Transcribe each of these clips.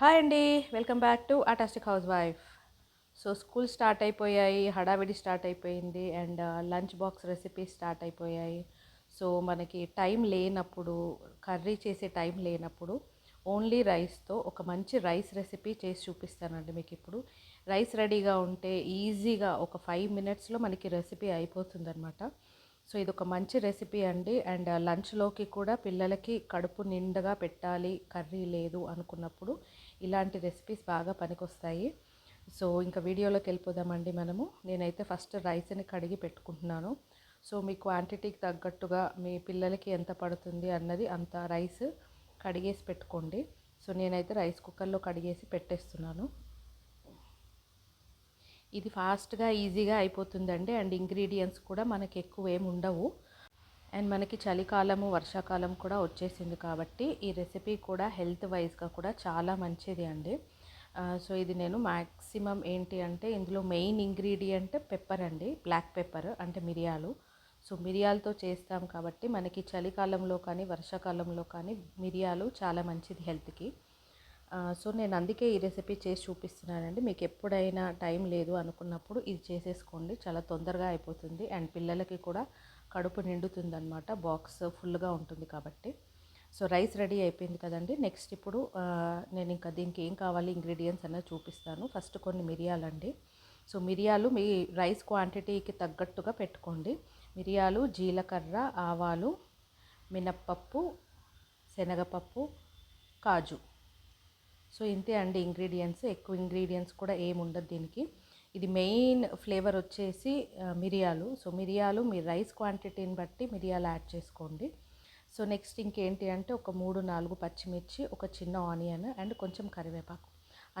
Hi అండి welcome back to artistic house wife so school start అయిపోయాయి హడావిడి start అయిపోయింది and uh, lunch box recipes start అయిపోయాయి. So మనకి టైం లేనప్పుడు కర్రీ చేసే టైం లేనప్పుడు ఓన్లీ రైస్తో ఒక మంచి రైస్ రెసిపీ చేసి చూపిస్తానండి మీకు ఇప్పుడు. రైస్ రెడీగా ఉంటే ఈజీగా ఒక ఫైవ్ మినిట్స్లో మనకి రెసిపీ అయిపోతుందన్నమాట. సో ఇది ఒక మంచి రెసిపీ అండి అండ్ uh, లంచ్లోకి కూడా పిల్లలకి కడుపు నిండుగా పెట్టాలి కర్రీ లేదు అనుకున్నప్పుడు ఇలాంటి రెసిపీస్ బాగా పనికొస్తాయి. సో ఇంకా వీడియోలోకి వెళ్ళిపోదామండి మనము. నేనైతే ఫస్ట్ రైస్ని కడిగి పెట్టుకుంటున్నాను. సో మీ క్వాంటిటీకి తగ్గట్టుగా మీ పిల్లలకి ఎంత పడుతుంది అన్నది అంత రైస్ కడిగేసి పెట్టుకోండి. సో నేనైతే రైస్ కుక్కర్లో కడిగేసి పెట్టేస్తున్నాను. ఇది ఫాస్ట్గా ఈజీగా అయిపోతుందండి. అండ్ ఇంగ్రీడియంట్స్ కూడా మనకి ఎక్కువ ఏమి ఉండవు. అండ్ మనకి చలికాలము వర్షాకాలం కూడా వచ్చేసింది కాబట్టి ఈ రెసిపీ కూడా హెల్త్ వైజ్గా కూడా చాలా మంచిది అండి. సో ఇది నేను మ్యాక్సిమం ఏంటి అంటే ఇందులో మెయిన్ ఇంగ్రీడియంట్ పెప్పర్ అండి బ్లాక్ పెప్పర్ అంటే మిరియాలు. సో మిరియాలతో చేస్తాం కాబట్టి మనకి చలికాలంలో కానీ వర్షాకాలంలో కానీ మిరియాలు చాలా మంచిది హెల్త్కి. సో నేను అందుకే ఈ రెసిపీ చేసి చూపిస్తున్నానండి. మీకు ఎప్పుడైనా టైం లేదు అనుకున్నప్పుడు ఇది చేసేసుకోండి. చాలా తొందరగా అయిపోతుంది అండ్ పిల్లలకి కూడా కడుపు నిండుతుందనమాట బాక్స్ ఫుల్గా ఉంటుంది కాబట్టి. సో రైస్ రెడీ అయిపోయింది కదండి. నెక్స్ట్ ఇప్పుడు నేను ఇంకా దీనికి ఏం కావాలి ఇంగ్రీడియంట్స్ అన్నది చూపిస్తాను. ఫస్ట్ కొన్ని మిరియాలండి. సో మిరియాలు మీ రైస్ క్వాంటిటీకి తగ్గట్టుగా పెట్టుకోండి. మిరియాలు జీలకర్ర ఆవాలు మినప్పప్పు శనగపప్పు కాజు. సో ఇంతే అండి ఇంగ్రీడియంట్స్. ఎక్కువ ఇంగ్రీడియంట్స్ కూడా ఏమి ఉండదు దీనికి. ఇది మెయిన్ ఫ్లేవర్ వచ్చేసి మిరియాలు. సో మిరియాలు మీ రైస్ క్వాంటిటీని బట్టి మిరియాలు యాడ్ చేసుకోండి. సో నెక్స్ట్ ఇంకేంటి అంటే ఒక మూడు నాలుగు పచ్చిమిర్చి ఒక చిన్న ఆనియన్ అండ్ కొంచెం కరివేపాకు.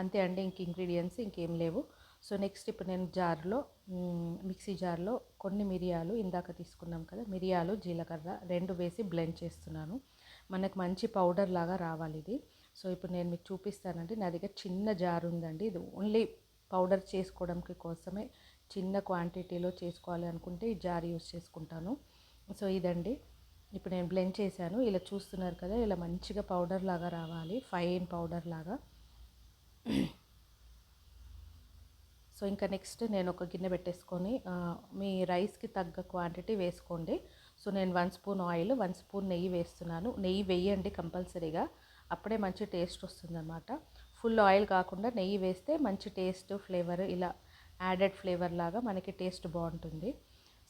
అంతే అండి ఇంక ఇంగ్రీడియంట్స్ ఇంకేం లేవు. సో నెక్స్ట్ ఇప్పుడు నేను జార్లో మిక్సీ జార్లో కొన్ని మిరియాలు ఇందాక తీసుకున్నాం కదా మిరియాలు జీలకర్ర రెండు వేసి బ్లెండ్ చేస్తున్నాను. మనకు మంచి పౌడర్ లాగా రావాలి ఇది. సో ఇప్పుడు నేను మీకు చూపిస్తానండి. నా దగ్గర చిన్న జార్ ఉందండి. ఇది ఓన్లీ పౌడర్ చేసుకోవడానికి కోసమే చిన్న క్వాంటిటీలో చేసుకోవాలి అనుకుంటే ఈ జార్ యూస్ చేసుకుంటాను. సో ఇదండి. ఇప్పుడు నేను బ్లెండ్ చేశాను. ఇలా చూస్తున్నారు కదా ఇలా మంచిగా పౌడర్ లాగా రావాలి. ఫైన్ పౌడర్ లాగా. సో ఇంకా నెక్స్ట్ నేను ఒక గిన్నె పెట్టేసుకొని మీ రైస్కి తగ్గ క్వాంటిటీ వేసుకోండి. సో నేను one spoon oil one spoon నెయ్యి వేస్తున్నాను. నెయ్యి వేయండి కంపల్సరీగా. అప్పుడే మంచి టేస్ట్ వస్తుందన్నమాట. ఫుల్ ఆయిల్ కాకుండా నెయ్యి వేస్తే మంచి టేస్ట్ ఫ్లేవర్ ఇలా యాడెడ్ ఫ్లేవర్ లాగా మనకి టేస్ట్ బాగుంటుంది.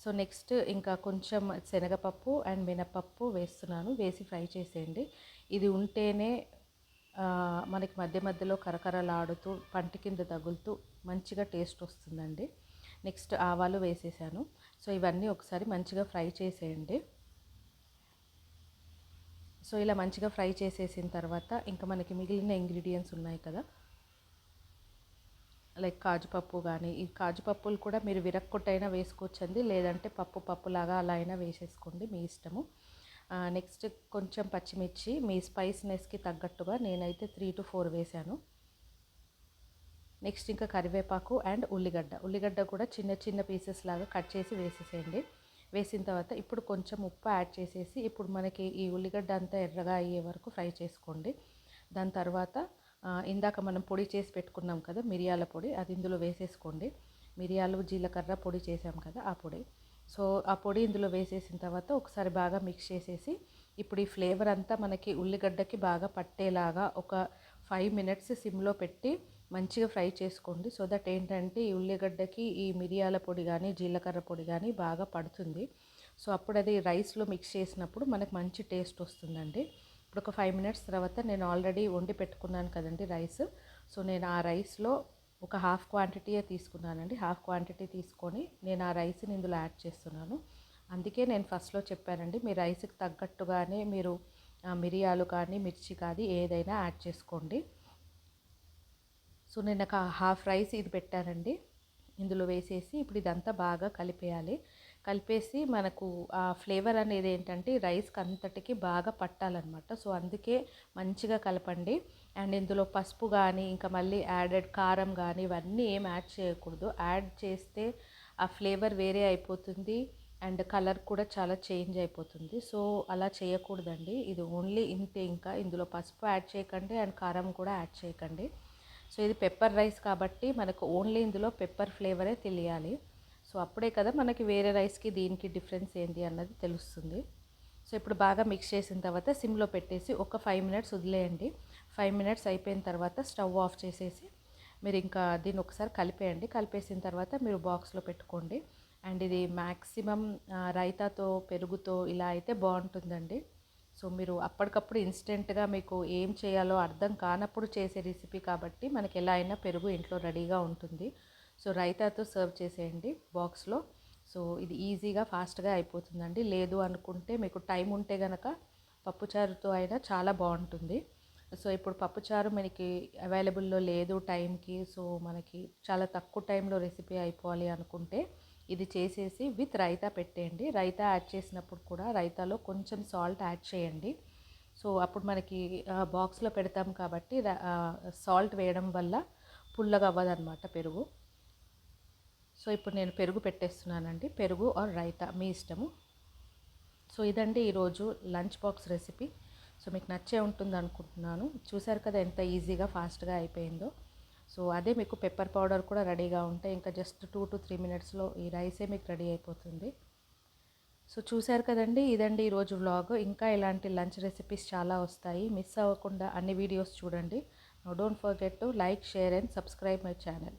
సో నెక్స్ట్ ఇంకా కొంచెం శనగపప్పు అండ్ మినపప్పు వేస్తున్నాను వేసి ఫ్రై చేసేయండి. ఇది ఉంటేనే మనకి మధ్య మధ్యలో కరకరలాడుతూ పంట కింద తగులుతూ మంచిగా టేస్ట్ వస్తుందండి. నెక్స్ట్ ఆవాలు వేసేసాను. సో ఇవన్నీ ఒకసారి మంచిగా ఫ్రై చేసేయండి. సో ఇలా మంచిగా ఫ్రై చేసేసిన తర్వాత ఇంకా మనకి మిగిలిన ఇంగ్రీడియంట్స్ ఉన్నాయి కదా. లైక్ కాజుపప్పు కానీ ఈ కాజుపప్పులు కూడా మీరు విరక్కొట్టైనా వేసుకోవచ్చండి. లేదంటే పప్పు పప్పులాగా అలా అయినా వేసేసుకోండి మీ ఇష్టము. నెక్స్ట్ కొంచెం పచ్చిమిర్చి మీ స్పైస్నెస్కి తగ్గట్టుగా నేనైతే త్రీ టు ఫోర్ వేసాను. నెక్స్ట్ ఇంకా కరివేపాకు అండ్ ఉల్లిగడ్డ. ఉల్లిగడ్డ కూడా చిన్న చిన్న పీసెస్ లాగా కట్ చేసి వేసేసేయండి. వేసిన తర్వాత ఇప్పుడు కొంచెం ఉప్పు యాడ్ చేసేసి ఇప్పుడు మనకి ఈ ఉల్లిగడ్డ అంతా ఎర్రగా అయ్యే వరకు ఫ్రై చేసుకోండి. దాని తర్వాత ఇందాక మనం పొడి చేసి పెట్టుకున్నాం కదా మిరియాల పొడి అది ఇందులో వేసేసుకోండి. మిరియాలు జీలకర్ర పొడి చేసాం కదా ఆ పొడి. సో ఆ పొడి ఇందులో వేసేసిన తర్వాత ఒకసారి బాగా మిక్స్ చేసేసి ఇప్పుడు ఈ ఫ్లేవర్ అంతా మనకి ఉల్లిగడ్డకి బాగా పట్టేలాగా ఒక ఫైవ్ మినిట్స్ సిమ్లో పెట్టి మంచిగా ఫ్రై చేసుకోండి. సో దట్ ఏంటంటే ఈ ఉల్లిగడ్డకి ఈ మిరియాల పొడి కానీ జీలకర్ర పొడి కానీ బాగా పడుతుంది. సో అప్పుడు అది రైస్లో మిక్స్ చేసినప్పుడు మనకు మంచి టేస్ట్ వస్తుందండి. ఇప్పుడు ఒక ఫైవ్ మినిట్స్ తర్వాత నేను ఆల్రెడీ వండి పెట్టుకున్నాను కదండి రైస్. సో నేను ఆ రైస్లో ఒక హాఫ్ క్వాంటిటీయే తీసుకున్నానండి. హాఫ్ క్వాంటిటీ తీసుకొని నేను ఆ రైస్ని ఇందులో యాడ్ చేస్తున్నాను. అందుకే నేను ఫస్ట్లో చెప్పానండి మీ రైస్కి తగ్గట్టుగానే మీరు మిరియాలు కానీ మిర్చి కానీ ఏదైనా యాడ్ చేసుకోండి. సో నేను ఒక హాఫ్ రైస్ ఇది పెట్టానండి. ఇందులో వేసేసి ఇప్పుడు ఇదంతా బాగా కలిపేయాలి. కలిపేసి మనకు ఆ ఫ్లేవర్ అనేది ఏంటంటే రైస్కి అంతటికి బాగా పట్టాలన్నమాట. సో అందుకే మంచిగా కలపండి. అండ్ ఇందులో పసుపు కానీ ఇంకా మళ్ళీ యాడెడ్ కారం కానీ ఇవన్నీ ఏం యాడ్ చేయకూడదు. యాడ్ చేస్తే ఆ ఫ్లేవర్ వేరే అయిపోతుంది. అండ్ కలర్ కూడా చాలా చేంజ్ అయిపోతుంది. సో అలా చేయకూడదండి. ఇది ఓన్లీ ఇంతే ఇంకా. ఇందులో పసుపు యాడ్ చేయకండి. అండ్ కారం కూడా యాడ్ చేయకండి. సో ఇది పెప్పర్ రైస్ కాబట్టి మనకు ఓన్లీ ఇందులో పెప్పర్ ఫ్లేవరే తెలియాలి. సో అప్పుడే కదా మనకి వేరే రైస్కి దీనికి డిఫరెన్స్ ఏంటి అన్నది తెలుస్తుంది. సో ఇప్పుడు బాగా మిక్స్ చేసిన తర్వాత సిమ్లో పెట్టేసి ఒక ఫైవ్ మినిట్స్ వదిలేయండి. ఫైవ్ మినిట్స్ అయిపోయిన తర్వాత స్టవ్ ఆఫ్ చేసేసి మీరు ఇంకా దీన్ని ఒకసారి కలిపేయండి. కలిపేసిన తర్వాత మీరు బాక్స్లో పెట్టుకోండి. అండ్ ఇది మ్యాక్సిమం రైతాతో పెరుగుతో ఇలా అయితే బాగుంటుందండి. సో మీరు అప్పటికప్పుడు ఇన్స్టెంట్గా మీకు ఏం చేయాలో అర్థం కానప్పుడు చేసే రెసిపీ కాబట్టి మనకి ఎలా అయినా పెరుగు ఇంట్లో రెడీగా ఉంటుంది. సో రైతాతో సర్వ్ చేసేయండి బాక్స్లో. సో ఇది ఈజీగా ఫాస్ట్గా అయిపోతుందండి. లేదు అనుకుంటే మీకు టైం ఉంటే కనుక పప్పుచారుతో అయినా చాలా బాగుంటుంది. సో ఇప్పుడు పప్పుచారు మనకి అవైలబుల్లో లేదు టైంకి సో మనకి చాలా తక్కువ టైంలో రెసిపీ అయిపోవాలి అనుకుంటే ఇది చేసేసి విత్ రైతా పెట్టేయండి. రైతా యాడ్ చేసినప్పుడు కూడా రైతాలో కొంచెం సాల్ట్ యాడ్ చేయండి. సో అప్పుడు మనకి బాక్స్లో పెడతాం కాబట్టి సాల్ట్ వేయడం వల్ల పుల్లగా అవ్వదన్నమాట పెరుగు. సో ఇప్పుడు నేను పెరుగు పెట్టేస్తున్నానండి. పెరుగు ఆర్ రైతా మీ ఇష్టము. సో ఇదండి ఈరోజు లంచ్ బాక్స్ రెసిపీ. సో మీకు నచ్చే ఉంటుంది అనుకుంటున్నాను చూసారు కదా ఎంత ఈజీగా ఫాస్ట్గా అయిపోయిందో. సో అదే మీకు పెప్పర్ పౌడర్ కూడా రెడీగా ఉంటే ఇంకా జస్ట్ టూ టు త్రీ మినిట్స్లో ఈ రైసే మీకు రెడీ అయిపోతుంది. సో చూశారు కదండి ఇదండి ఈరోజు వ్లాగ్ ఇంకా ఇలాంటి లంచ్ రెసిపీస్ చాలా వస్తాయి. మిస్ అవ్వకుండా అన్ని వీడియోస్ చూడండి. Don't forget to like share and subscribe my channel